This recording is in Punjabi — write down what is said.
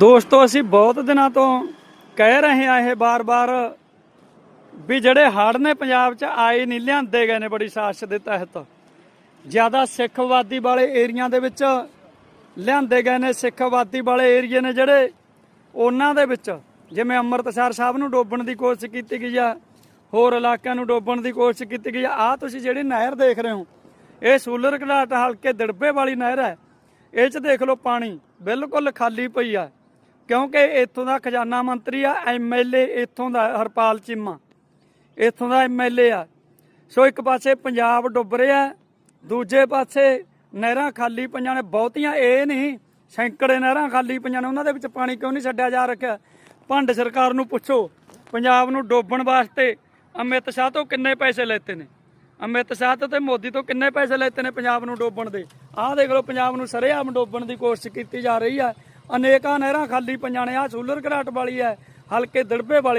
ਦੋਸਤੋ, ਅਸੀਂ ਬਹੁਤ ਦਿਨਾਂ ਤੋਂ ਕਹਿ ਰਹੇ ਆ ਇਹ ਬਾਰ-ਬਾਰ ਵੀ ਜਿਹੜੇ ਹੜ੍ਹ ਨੇ ਪੰਜਾਬ 'ਚ ਆਏ ਨਹੀਂ, ਲਿਆਂਦੇ ਗਏ ਨੇ ਬੜੀ ਸਾਜ਼ਿਸ਼ ਦੇ ਤਹਿਤ। ਜ਼ਿਆਦਾ ਸਿੱਖ ਆਬਾਦੀ ਵਾਲੇ ਏਰੀਆ ਦੇ ਵਿੱਚ ਲਿਆਂਦੇ ਗਏ ਨੇ ਸਿੱਖ ਆਬਾਦੀ ਵਾਲੇ ਏਰੀਏ ਨੇ ਜਿਹੜੇ ਉਹਨਾਂ ਦੇ ਵਿੱਚ। ਜਿਵੇਂ ਅੰਮ੍ਰਿਤਸਰ ਸਾਹਿਬ ਨੂੰ ਡੋਬਣ ਦੀ ਕੋਸ਼ਿਸ਼ ਕੀਤੀ ਗਈ ਆ, ਹੋਰ ਇਲਾਕਿਆਂ ਨੂੰ ਡੋਬਣ ਦੀ ਕੋਸ਼ਿਸ਼ ਕੀਤੀ ਗਈ ਆ। ਆ ਤੁਸੀਂ ਜਿਹੜੀ ਨਹਿਰ ਦੇਖ ਰਹੇ ਹੋ, ਇਹ ਸੂਲਰ ਘਾਟ ਹਲਕੇ ਦਿੜਬੇ ਵਾਲੀ ਨਹਿਰ ਹੈ। ਇਹ 'ਚ ਦੇਖ ਲਓ ਪਾਣੀ ਬਿਲਕੁਲ ਖਾਲੀ ਪਈ ਆ। ਕਿਉਂਕਿ ਇੱਥੋਂ ਦਾ ਖਜ਼ਾਨਾ ਮੰਤਰੀ ਆ ਐਮਐਲਏ ਇੱਥੋਂ ਦਾ ਹਰਪਾਲ ਚੀਮਾ। ਇੱਥੋਂ ਦਾ ਐਮਐਲਏ ਆ। ਸੋ ਇੱਕ ਪਾਸੇ ਪੰਜਾਬ ਡੁੱਬ ਰਿਹਾ ਦੂਜੇ ਪਾਸੇ ਨਹਿਰਾਂ ਖਾਲੀ ਪਈਆਂ ਨੇ, ਬਹੁਤੀਆਂ ਇਹ ਨਹੀਂ, ਸੈਂਕੜੇ ਨਹਿਰਾਂ ਖਾਲੀ ਪਈਆਂ ਨੇ, ਉਹਨਾਂ ਦੇ ਵਿੱਚ ਪਾਣੀ ਕਿਉਂ ਨਹੀਂ ਛੱਡਿਆ ਜਾ ਰੱਖਿਆ? ਭੰਡ ਸਰਕਾਰ ਨੂੰ ਪੁੱਛੋ, ਪੰਜਾਬ ਨੂੰ ਡੋਬਣ ਵਾਸਤੇ ਅਮਿਤ ਸ਼ਾਹ ਤੋਂ ਕਿੰਨੇ ਪੈਸੇ ਲੈਤੇ ਨੇ? ਅਮਿਤ ਸ਼ਾਹ ਤੋਂ ਤੇ ਮੋਦੀ ਤੋਂ ਕਿੰਨੇ ਪੈਸੇ ਲੈਤੇ ਨੇ ਪੰਜਾਬ ਨੂੰ ਡੋਬਣ ਦੇ? ਆਹ ਦੇਖ ਲਓ, ਪੰਜਾਬ ਨੂੰ ਸਰੇਆਮ ਡੋਬਣ ਦੀ ਕੋਸ਼ਿਸ਼ ਕੀਤੀ ਜਾ ਰਹੀ ਆ। ਅਨੇਕਾਂ ਨਹਿਰਾਂ ਖਾਲੀ ਪਈਆਂ ਨੇ ਆਹ ਸੂਲਰ ਘਰਾਟ ਵਾਲੀ ਹੈ ਹਲਕੇ ਦੜਬੇ ਵਾਲੀ